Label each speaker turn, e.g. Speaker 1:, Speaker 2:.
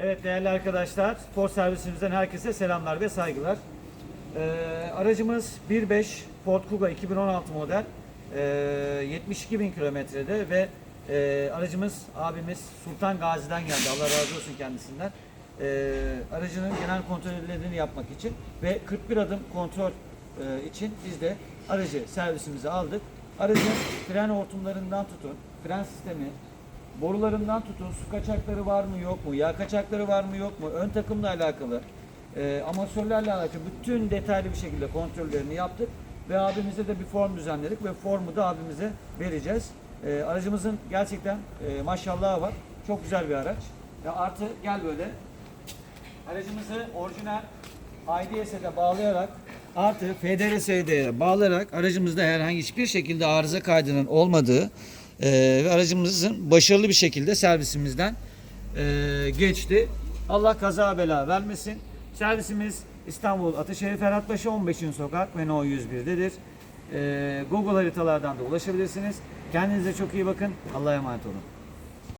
Speaker 1: Evet değerli arkadaşlar, Ford servisimizden herkese selamlar ve saygılar. Ee, aracımız 1.5 Ford Kuga 2016 model, ee, 72 bin kilometrede ve ee, aracımız abimiz Sultan Gazi'den geldi. Allah razı olsun kendisinden. Ee, aracının genel kontrollerini yapmak için ve 41 adım kontrol ee, için biz de aracı servisimize aldık. Aracın fren hortumlarından tutun, fren sistemi, borularından tutun, su kaçakları var mı yok mu, yağ kaçakları var mı yok mu, ön takımla alakalı, e, amatörlerle alakalı bütün detaylı bir şekilde kontrollerini yaptık ve abimize de bir form düzenledik ve formu da abimize vereceğiz. E, aracımızın gerçekten e, maşallahı var. Çok güzel bir araç. Ya artı gel böyle. Aracımızı orijinal IDS'e bağlayarak artı FDRS'ye bağlayarak aracımızda herhangi hiçbir şekilde arıza kaydının olmadığı e, ve aracımızın başarılı bir şekilde servisimizden e, geçti. Allah kaza bela vermesin. Servisimiz İstanbul Ataşehir Ferhatpaşa 15. sokak ve No 101'dedir. E, Google haritalardan da ulaşabilirsiniz. Kendinize çok iyi bakın. Allah'a emanet olun.